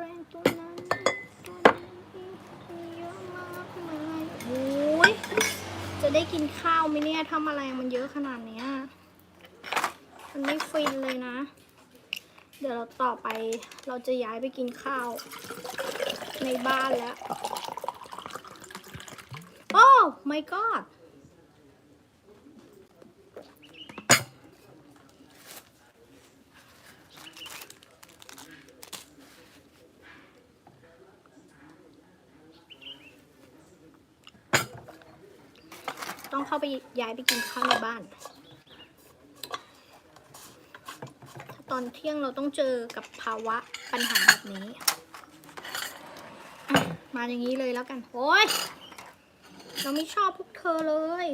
แรงตัวนั้นตัวนี้มีเยอะมากมายโอ้ยจะได้กินข้าวไหมเนี่ยถ้าแมลงมันเยอะขนาดเนี้ยมันไม่ฟินเลยนะ เดี๋ยวเราต่อไปเราจะย้ายไปกินข้าวในบ้านแล้ว โอ้ my god ต้องเข้าไปย้ายไปกินข้าวในบ้าน ตอนเที่ยงเราต้องเจอกับภาวะปัญหาแบบนี้ มาอย่างนี้เลยแล้วกัน โอ้ยเราไม่ชอบพวกเธอเลย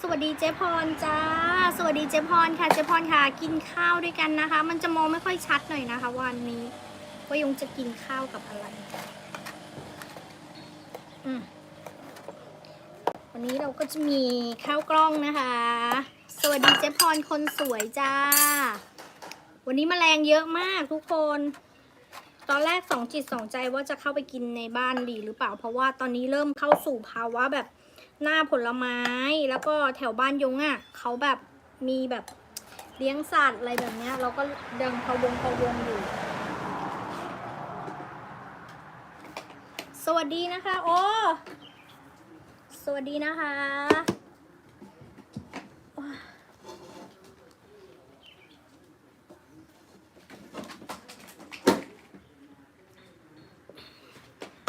สวัสดีเจ๊พรจ้า สวัสดีเจ๊พรค่ะ เจ๊พรค่ะ กินข้าวด้วยกันนะคะ มันจะมองไม่ค่อยชัดหน่อยนะคะ วันนี้ว่ายงจะกินข้าวกับอะไร วันนี้เราก็จะมีข้าวกล้องนะคะ สวัสดีเจ๊พรคนสวยจ้า วันนี้มแมลงเยอะมากทุกคน ตอนแรกสองจิตสองใจว่าจะเข้าไปกินในบ้านดีหรือเปล่า เพราะว่าตอนนี้เริ่มเข้าสู่ภาวะแบบหน้าผลไม้แล้วก็แถวบ้านยงอะ่ะเขาแบบมีแบบเลี้ยงสัตว์อะไรแบบเนี้ย เราก็ดังพะวงพะวงอยู่ สวัสดีนะคะ โอ้สวัสดีนะคะ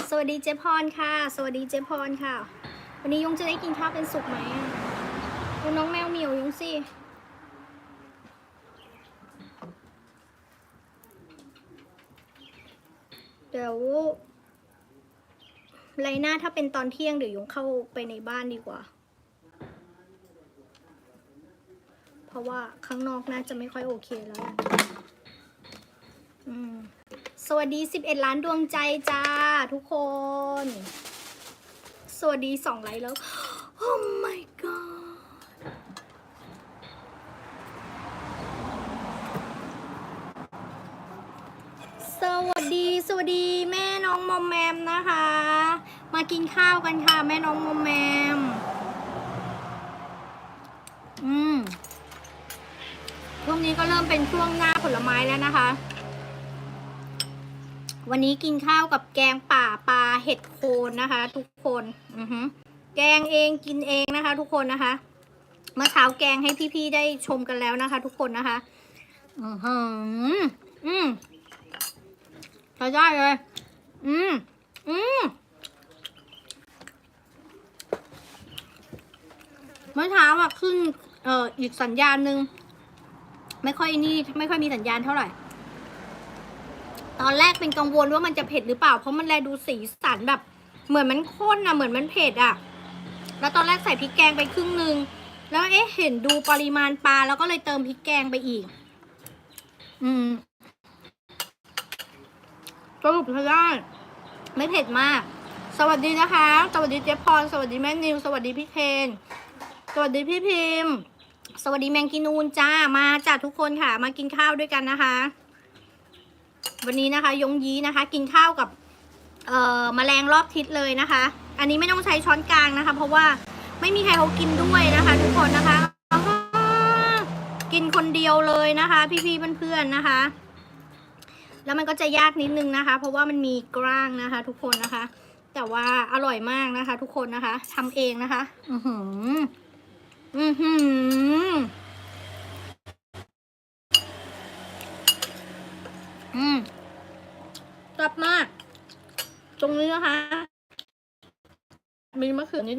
สวัสดีเจพรค่ะ สวัสดีเจพรค่ะ วันนี้ยงจะได้กินข้าวเป็นสุกไหมดูน้องแมวเหมียวยงสิเดี๋ยว ไรหน้าถ้าเป็นตอนเที่ยงเดี๋ยวยงเข้าไปในบ้านดีกว่า เพราะว่าข้างนอกน่าจะไม่ค่อยโอเคแล้วสวัสดี 11 ล้านดวงใจจ้าทุกคน สวัสดี 2 ไลค์แล้ว Oh my god สวัสดี สวัสดีแม่น้องมอมแมมนะคะ มากินข้าวกันค่ะแม่น้องมอมแมม อืมช่วงนี้ก็เริ่มเป็นช่วงหน้าผลไม้แล้วนะคะ วันนี้กินข้าวกับแกงป่าปลาเห็ดโคนนะคะ ทุกคน อือฮึแกงเองกินเองนะคะ ทุกคนนะคะ เมื่อเช้าแกงให้พี่ๆได้ชมกันแล้วนะคะ ทุกคนนะคะ อือหืออืมใช้ได้เลย อืมอืม เมื่อเช้าอะขึ้นเอ่ออีกสัญญาณหนึ่งไม่ค่อยนี่ไม่ค่อยมีสัญญาณเท่าไหร่ ตอนแรกเป็นกังวลว่ามันจะเผ็ดหรือเปล่า เพราะมันแลดูสีสันแบบ เหมือนมันข้นอะเหมือนมันเผ็ดอะแล้วตอนแรกใส่พริกแกงไปครึ่งหนึ่งแล้วเอ๊ะเห็นดูปริมาณปลาแล้วก็เลยเติมพริกแกงไปอีก อืมสรุปใช้ได้ไม่เผ็ดมาก สวัสดีนะคะ สวัสดีเจ๊พร สวัสดีแม่นิว สวัสดีพี่เคน สวัสดีพี่พิมพ์ สวัสดีแมงกินูนจ้ามาจ้าทุกคนค่ะ มากินข้าวด้วยกันนะคะ วันนี้นะคะ ยงยีนะคะ กินข้าวกับ เอ่อมแมลงรอบทิศเลยนะคะ อันนี้ไม่ต้องใช้ช้อนกลางนะคะ เพราะว่าไม่มีใครเขากินด้วยนะคะ ทุกคนนะคะ กินคนเดียวเลยนะคะ พี่ๆเพื่อนๆนะคะ แล้วมันก็จะยากนิดนึงนะคะ เพราะว่ามันมีกล้างนะคะ ทุกคนนะคะ แต่ว่าอร่อยมากนะคะ ทุกคนนะคะทำเองนะคะ อือหือ อือหือ อืมกลับมาก ตรงนี้นะคะ มีมะเขือนิด